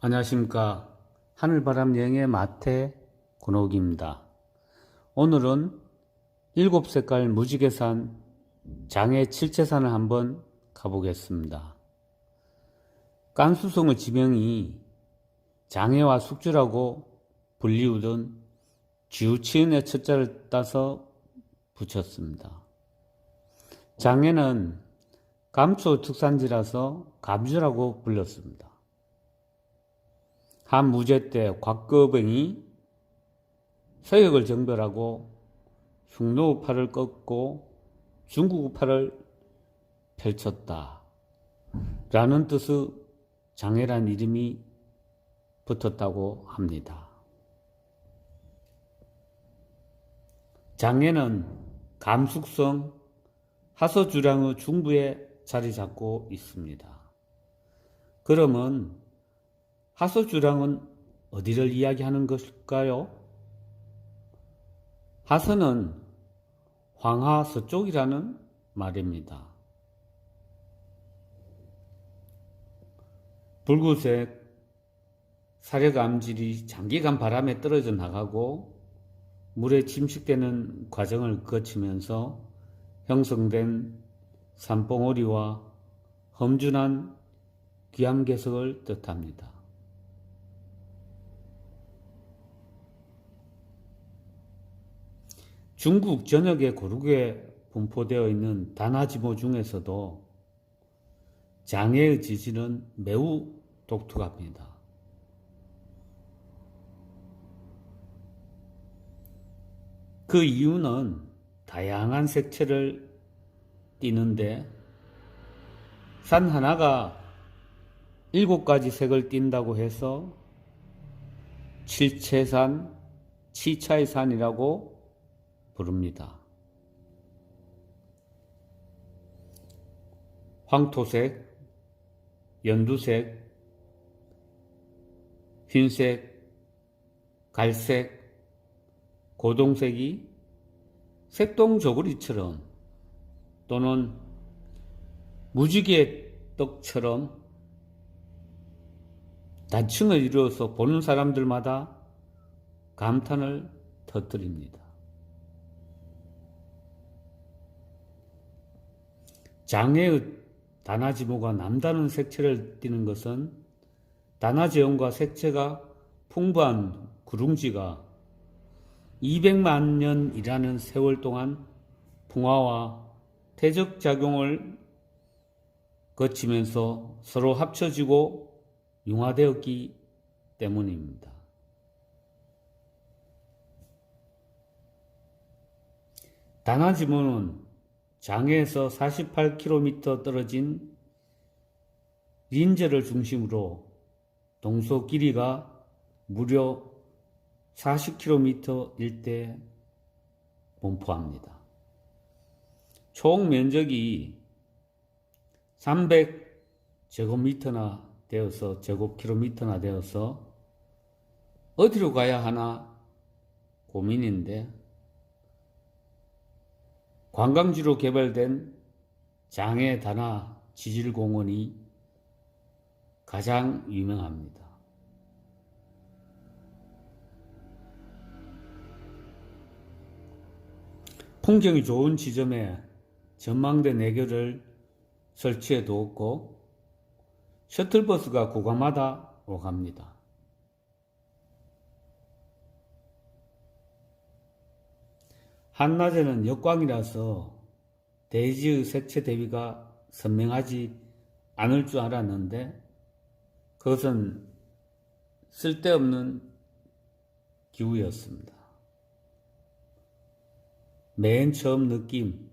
안녕하십니까. 하늘바람 여행의 마태 권옥입니다. 오늘은 일곱 색깔 무지개산 장애 칠채산을 한번 가보겠습니다. 깐수성의 지명이 장애와 숙주라고 불리우던 지우치은의 첫자를 따서 붙였습니다. 장애는 감초 특산지라서 감주라고 불렸습니다. 한 무제 때 곽거병이 서역을 정벌하고 흉노 우파를 꺾고 중국 우파를 펼쳤다. 라는 뜻의 장애란 이름이 붙었다고 합니다. 장애는 감숙성 하서주량의 중부에 자리 잡고 있습니다. 그러면 하서주량은 어디를 이야기하는 것일까요? 하서는 황하 서쪽이라는 말입니다. 붉은색 사려감질이 장기간 바람에 떨어져 나가고 물에 침식되는 과정을 거치면서 형성된 산봉오리와 험준한 귀암개석을 뜻합니다. 중국 전역에 고르게 분포되어 있는 다나지모 중에서도 장애의 지질은 매우 독특합니다. 그 이유는 다양한 색채를 띠는데 산 하나가 일곱 가지 색을 띈다고 해서 칠채산, 치차의 산이라고 부릅니다. 황토색, 연두색, 흰색, 갈색, 고동색이 색동저고리처럼 또는 무지개 떡처럼 단층을 이루어서 보는 사람들마다 감탄을 터뜨립니다. 장애의 다나지모가 남다른 색채를 띠는 것은 다나지연과 색채가 풍부한 구릉지가 200만 년이라는 세월 동안 풍화와 태적 작용을 거치면서 서로 합쳐지고 융화되었기 때문입니다. 다나지모는 장에서 48km 떨어진 린제를 중심으로 동서 길이가 무려 40km 일대 분포합니다. 총 면적이 300 제곱미터나 되어서 제곱킬로미터나 되어서 어디로 가야 하나 고민인데 관광지로 개발된 장애 단화 지질공원이 가장 유명합니다. 풍경이 좋은 지점에 전망대 4개를 설치해 두었고 셔틀버스가 구간마다 오갑니다. 한낮에는 역광이라서 대지의 색채 대비가 선명하지 않을 줄 알았는데 그것은 쓸데없는 기후였습니다. 맨 처음 느낌,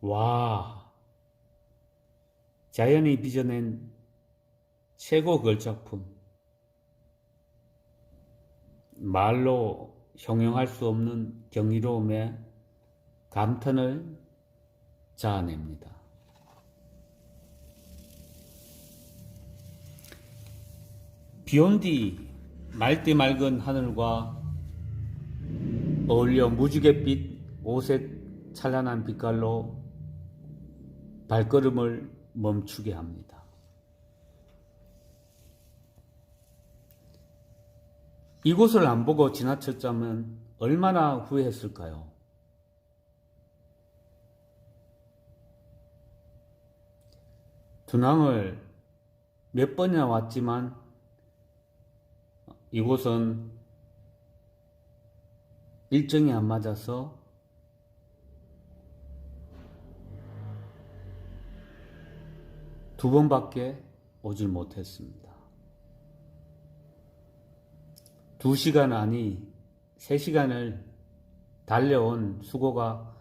와, 자연이 빚어낸 최고 걸작품. 말로 형용할 수 없는 경이로움에 감탄을 자아냅니다. 비온 뒤 맑디 맑은 하늘과 어울려 무지갯빛 오색 찬란한 빛깔로 발걸음을 멈추게 합니다. 이곳을 안 보고 지나쳤자면 얼마나 후회했을까요? dun항을 몇 번이나 왔지만 이곳은 일정이 안 맞아서 두 번밖에 오질 못했습니다. 두 시간 아니 세 시간을 달려온 수고가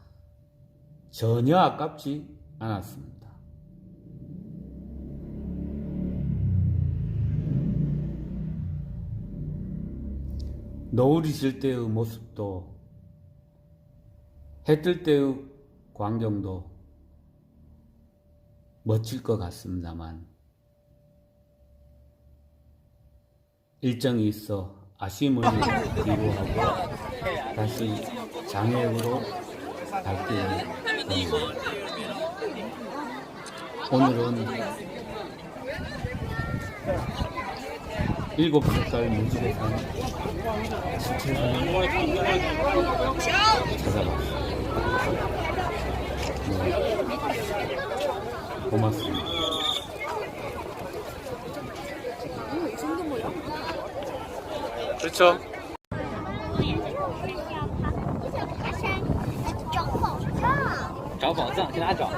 전혀 아깝지 않았습니다. 노을이 질 때의 모습도 해 뜰 때의 광경도 멋질 것 같습니다만 일정이 있어 아쉬움을 뒤로하고 다시 장애으로 갈게 됩니다. 오늘은 일곱 색깔 무지개산 시체산을 찾아봤습니다. 네. 고맙습니다. 그렇죠. 找宝藏，去哪找？